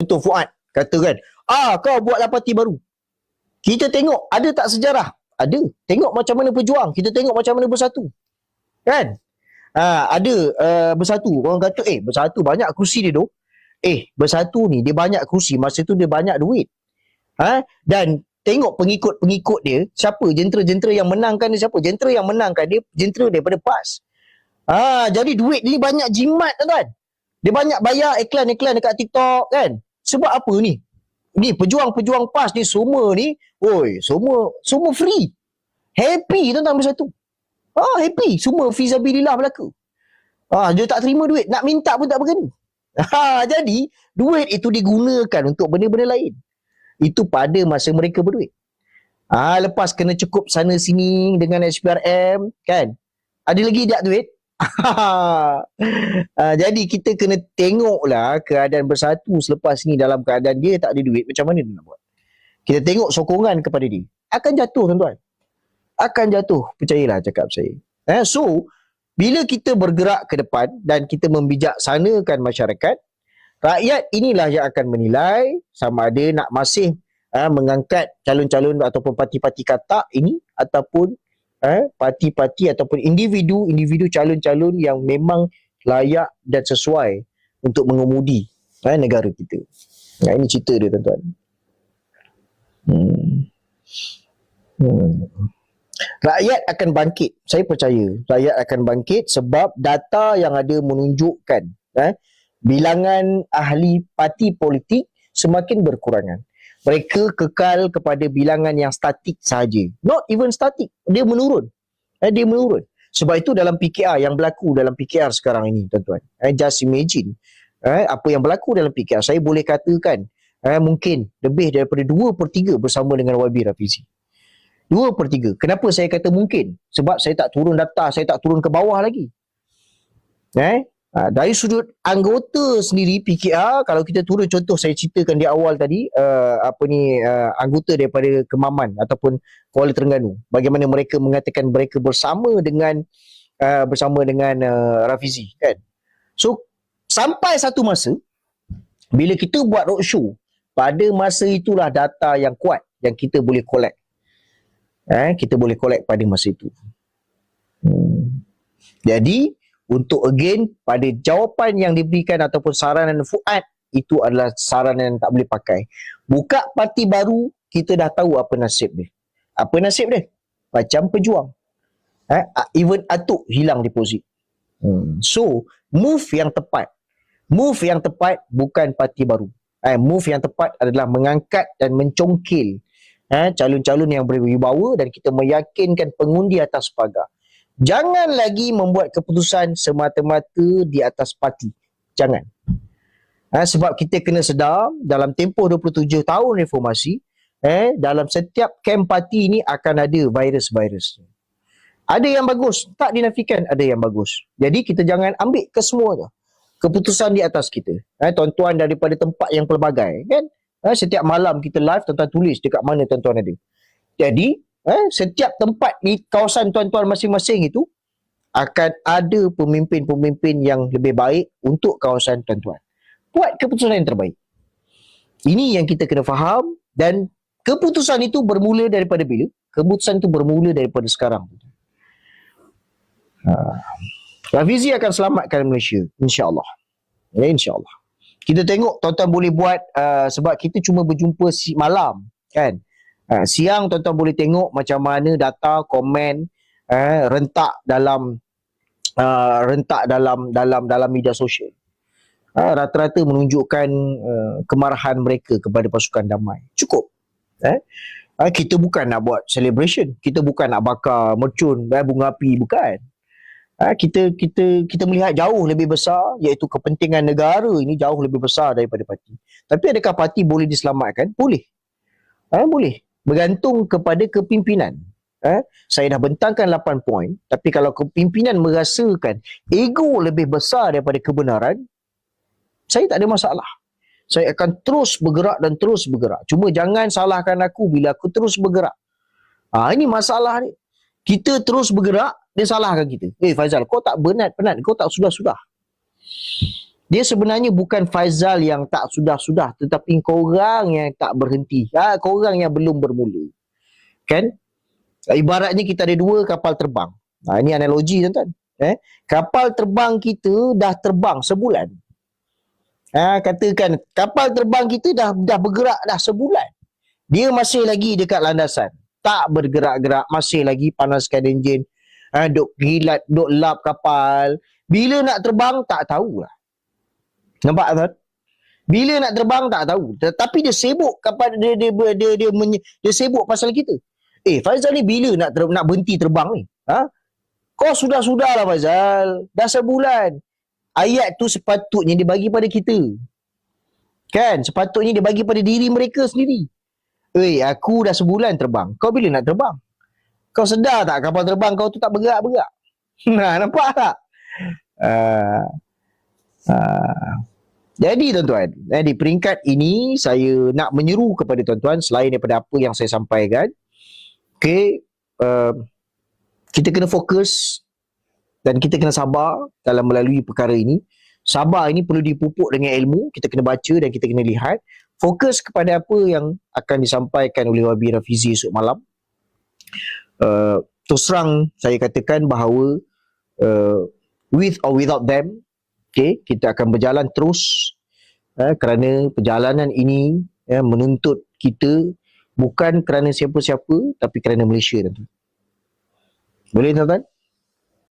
Contoh Fuad kata kan, ah kau buatlah parti baru. Kita tengok ada tak sejarah? Ada. Tengok macam mana berjuang. Kita tengok macam mana bersatu. Kan? Ah, ada uh, bersatu. Orang kata, eh bersatu banyak kerusi dia tu. Eh, bersatu ni dia banyak kerusi. Masa tu dia banyak duit. Ha? Dan tengok pengikut-pengikut dia, siapa? Jentera-jentera yang menangkan dia siapa? Jentera yang menangkan dia, jentera daripada PAS. Ah, jadi duit ni banyak jimat tuan-tuan. Dia banyak bayar iklan-iklan dekat TikTok kan. Sebab apa ni? Ni pejuang-pejuang PAS ni semua ni, oi, semua semua free. Happy tuan-tuan bersatu. Ah, happy. Semua fizabilillah berlaku. Ah, dia tak terima duit. Nak minta pun tak berani. Ha, jadi, duit itu digunakan untuk benda-benda lain. Itu pada masa mereka berduit. Ah, lepas kena cukup sana sini dengan SPRM, kan? Ada lagi tak duit? ah, jadi kita kena tengoklah keadaan bersatu selepas ni dalam keadaan dia tak ada duit macam mana dia nak buat. Kita tengok sokongan kepada dia. Akan jatuh tuan-tuan. Akan jatuh, percayalah cakap saya. Eh, so, bila kita bergerak ke depan dan kita membijaksanakan masyarakat, rakyat inilah yang akan menilai sama ada nak masih uh, mengangkat calon-calon ataupun parti-parti katak ini ataupun uh, parti-parti ataupun individu-individu calon-calon yang memang layak dan sesuai untuk mengemudi uh, negara kita. Nah, ini cerita dia tuan-tuan. Hmm. Hmm. Rakyat akan bangkit. Saya percaya rakyat akan bangkit sebab data yang ada menunjukkan eh, bilangan ahli parti politik semakin berkurangan. Mereka kekal kepada bilangan yang statik saja. Not even statik. Dia menurun. Eh, dia menurun. Sebab itu dalam PKR yang berlaku dalam PKR sekarang ini tuan-tuan. Eh, just imagine eh, apa yang berlaku dalam PKR. Saya boleh katakan eh, mungkin lebih daripada 2 per 3 bersama dengan YB Rafizi. Dua per tiga. Kenapa saya kata mungkin? Sebab saya tak turun data, saya tak turun ke bawah lagi. Eh? Ha, dari sudut anggota sendiri PKR, kalau kita turun contoh saya ceritakan di awal tadi, uh, apa ni uh, anggota daripada Kemaman ataupun Kuala Terengganu. Bagaimana mereka mengatakan mereka bersama dengan uh, bersama dengan uh, Rafizi kan. So sampai satu masa bila kita buat roadshow, pada masa itulah data yang kuat yang kita boleh collect eh, kita boleh collect pada masa itu. Hmm. Jadi, untuk again, pada jawapan yang diberikan ataupun saranan Fuad, itu adalah saranan yang tak boleh pakai. Buka parti baru, kita dah tahu apa nasib dia. Apa nasib dia? Macam pejuang. Eh, even Atuk hilang deposit. Hmm. So, move yang tepat. Move yang tepat bukan parti baru. Eh, move yang tepat adalah mengangkat dan mencongkil eh, calon-calon yang berwibawa dan kita meyakinkan pengundi atas pagar. Jangan lagi membuat keputusan semata-mata di atas parti. Jangan. Eh, sebab kita kena sedar dalam tempoh 27 tahun reformasi, eh, dalam setiap kem parti ini akan ada virus-virus. Ada yang bagus, tak dinafikan ada yang bagus. Jadi kita jangan ambil kesemuanya. Keputusan di atas kita. Eh, tuan-tuan daripada tempat yang pelbagai. Kan? Eh, setiap malam kita live tuan-tuan tulis dekat mana tuan-tuan ada. Jadi, eh, setiap tempat di kawasan tuan-tuan masing-masing itu akan ada pemimpin-pemimpin yang lebih baik untuk kawasan tuan-tuan. Buat keputusan yang terbaik. Ini yang kita kena faham dan keputusan itu bermula daripada bila? Keputusan itu bermula daripada sekarang. Ha. Rafizi akan selamatkan Malaysia. InsyaAllah. Ya, InsyaAllah kita tengok tuan-tuan boleh buat uh, sebab kita cuma berjumpa si malam kan uh, siang tuan-tuan boleh tengok macam mana data komen uh, rentak dalam uh, rentak dalam dalam dalam media sosial uh, rata-rata menunjukkan uh, kemarahan mereka kepada pasukan damai cukup eh uh, kita bukan nak buat celebration kita bukan nak bakar mercun uh, bunga api bukan ha, kita kita kita melihat jauh lebih besar iaitu kepentingan negara ini jauh lebih besar daripada parti. Tapi adakah parti boleh diselamatkan? Boleh. Ha, boleh. Bergantung kepada kepimpinan. Ha, saya dah bentangkan 8 poin tapi kalau kepimpinan merasakan ego lebih besar daripada kebenaran saya tak ada masalah. Saya akan terus bergerak dan terus bergerak. Cuma jangan salahkan aku bila aku terus bergerak. Ha, ini masalah ni. Kita terus bergerak dia salahkan kita. Eh Faizal, kau tak penat penat, kau tak sudah-sudah. Dia sebenarnya bukan Faizal yang tak sudah-sudah tetapi korang yang tak berhenti. Ha, korang yang belum bermula. Kan? Ibaratnya kita ada dua kapal terbang. Ha, ini analogi tuan-tuan. Eh? Kapal terbang kita dah terbang sebulan. Ha, katakan kapal terbang kita dah dah bergerak dah sebulan. Dia masih lagi dekat landasan. Tak bergerak-gerak, masih lagi panaskan enjin. Ha, duk gilat, duk lap kapal. Bila nak terbang, tak tahulah. Nampak tak? Bila nak terbang tak tahu. Tetapi dia sibuk kapal dia dia dia dia, dia, menye, dia sibuk pasal kita. Eh Faizal ni bila nak ter, nak berhenti terbang ni? Ha? Kau sudah-sudah lah Faizal. Dah sebulan. Ayat tu sepatutnya dia bagi pada kita. Kan? Sepatutnya dia bagi pada diri mereka sendiri. Eh, aku dah sebulan terbang. Kau bila nak terbang? Kau sedar tak kapal terbang kau tu tak bergerak-bergerak? Nah, nampak tak? Uh, uh, jadi tuan-tuan, eh, di peringkat ini saya nak menyeru kepada tuan-tuan selain daripada apa yang saya sampaikan. Okay, uh, kita kena fokus dan kita kena sabar dalam melalui perkara ini. Sabar ini perlu dipupuk dengan ilmu, kita kena baca dan kita kena lihat. Fokus kepada apa yang akan disampaikan oleh Wabi Rafizi esok malam. Uh, terus terang saya katakan bahawa uh, with or without them, Okay, kita akan berjalan terus eh, kerana perjalanan ini eh, menuntut kita bukan kerana siapa-siapa tapi kerana Malaysia tuan Boleh tuan-tuan?